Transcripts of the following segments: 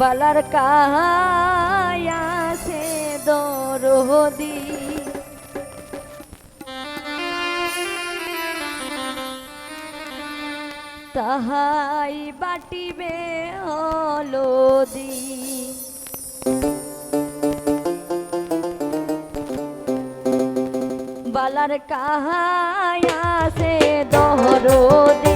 বালার কাহায়াসে দরহদি। তাহাই বাটিবে অলদি বালার কাহায়াসে দরদি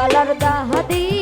বালার দাহাদি